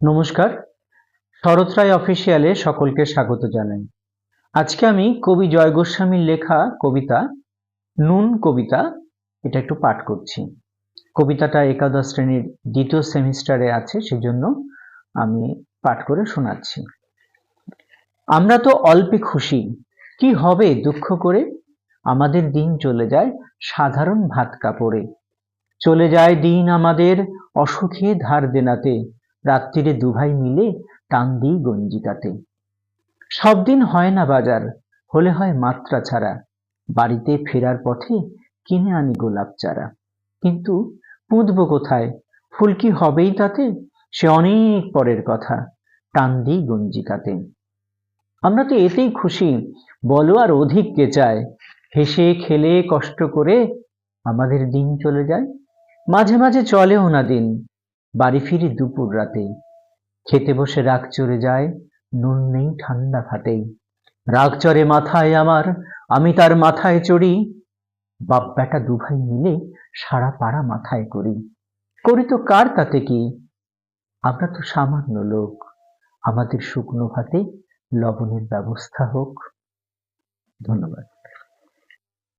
নমস্কার। শরৎ রায় অফিসিয়ালে সকলকে স্বাগত জানাই। আজকে আমি কবি জয় গোস্বামীর লেখা কবিতা, নুন কবিতা, এটা একটু পাঠ করছি। কবিতাটা একাদশ শ্রেণির দ্বিতীয় সেমিস্টারে আছে, সেজন্য আমি পাঠ করে শোনাচ্ছি। আমরা তো অল্পে খুশি, কি হবে দুঃখ করে? আমাদের দিন চলে যায় সাধারণ ভাত কাপড়ে। চলে যায় দিন আমাদের অসুখে ধার দেনাতে রাত্রিরে দুভাই মিলে টান দিই গঞ্জিকাতে। সব দিন হয় না বাজার, হলে হয় মাত্রা ছাড়া। বাড়িতে ফেরার পথে কিনে আনি গোলাপ চারা। কিন্তু পুঁতব কোথায়? ফুল কি হবেই তাতে? সে অনেক পরের কথা, টান দিই গঞ্জিকাতে। আমরা তো এতেই খুশি, বলো আর অধিক কে চায়? হেসে খেলে কষ্ট করে আমাদের দিন চলে যায়। মাঝে মাঝে চলেও না দিন। বাড়ি ফিরি দুপুর রাতে খেতে বসে রাগ চড়ে যায়, নুন নেই ঠান্ডা ভাতেই। রাগ চড়ে মাথায় আমার, আমি তার মাথায় চড়ি। বাপ বেটা দুভাই মিলে সারা পাড়া মাথায় করি। করি তো কার তাতে কি? আমরা তো সামান্য লোক। আমাদের শুকনো ভাতে লবণের ব্যবস্থা হোক। ধন্যবাদ।